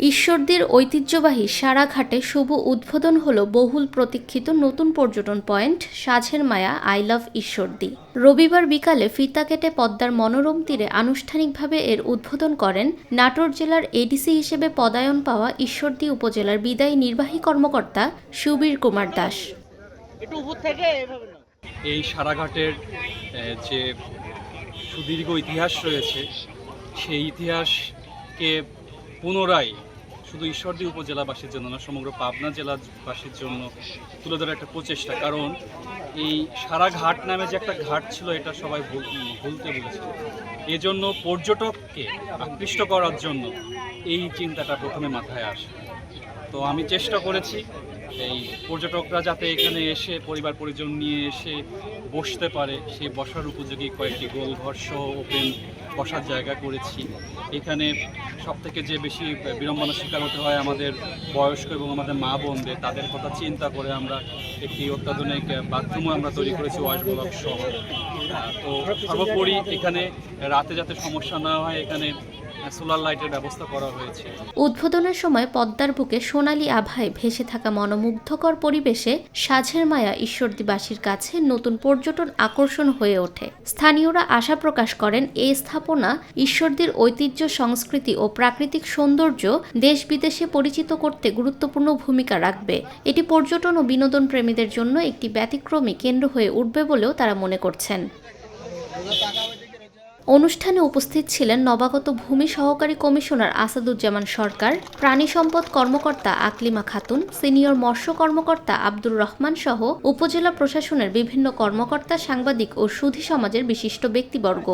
ঈশ্বরদীর ঐতিহ্যবাহী সারাঘাটে শুভ উদ্বোধন হল বহুল প্রতীক্ষিত নতুন পর্যটন point Sanjher Maya I love Ishwardi রবিবার বিকালে ফিতা কেটে পদ্মার মনোরম তীরে আনুষ্ঠানিকভাবে এর উদ্বোধন করেন নাটোর জেলার এডিসি হিসেবে পদায়ন পাওয়া ঈশ্বরদী উপজেলার বিদায়ী নির্বাহী কর্মকর্তা সুবীর কুমার দাস। একটু উপর থেকে এভাবে না এই সারাঘাটের যে সুদীর্ঘ ইতিহাস রয়েছে সেই ইতিহাসকে পুনরায় শুধু ঈশ্বরদী উপজেলাবাসীর জন্য না, সমগ্র পাবনা জেলাবাসীর জন্য তুলে ধরার একটা প্রচেষ্টা। কারণ এই সারা ঘাট নামে যে একটা ঘাট ছিল, এটা সবাই ভুল- ভুলতে বলেছিল। এজন্য পর্যটককে আকৃষ্ট করার জন্য এই চিন্তাটা প্রথমে মাথায় আসে। তো আমি চেষ্টা করেছি এই পর্যটকরা যাতে এখানে এসে, পরিবার পরিজন নিয়ে এসে বসতে পারে, সেই বসার উপযোগী কয়েকটি গোলঘর সহ ওপেন বসার জায়গা করেছি। এখানে সব থেকে যে বেশি বিড়ম্বনার শিকার হতে হয় আমাদের বয়স্ক এবং আমাদের মা বোনদের, তাদের কথা চিন্তা করে আমরা একটি অত্যাধুনিক বাথরুমও আমরা তৈরি করেছি ওয়াশ ব্লক সহ তো সর্বোপরি এখানে রাতে যাতে সমস্যা না হয়, এখানে সোলার লাইটের ব্যবস্থা করা হয়েছে। উদ্বোধনের সময় পদ্মার বুকে সোনালী আভায় ভেসে থাকা মনোমুগ্ধকর পরিবেশে সাঝের মায়া ঈশ্বরদীবাসীর কাছে নতুন পর্যটন আকর্ষণ হয়ে ওঠে। স্থানীয়রা আশা প্রকাশ করেন, এই স্থাপনা ঈশ্বরদীর ঐতিহ্য, সংস্কৃতি ও প্রাকৃতিক সৌন্দর্য দেশ বিদেশে পরিচিত করতে গুরুত্বপূর্ণ ভূমিকা রাখবে। এটি পর্যটন ও বিনোদন প্রেমীদের জন্য একটি ব্যতিক্রমী কেন্দ্র হয়ে উঠবে বলেও তারা মনে করছেন। অনুষ্ঠানে উপস্থিত ছিলেন নবাগত ভূমি সহকারী কমিশনার আসাদুজ্জামান সরকার, প্রাণী সম্পদ কর্মকর্তা আকলিমা খাতুন, সিনিয়র মৎস্য কর্মকর্তা আব্দুর রহমান সহ উপজেলা প্রশাসনের বিভিন্ন কর্মকর্তা, সাংবাদিক ও সুধী সমাজের বিশিষ্ট ব্যক্তিবর্গ।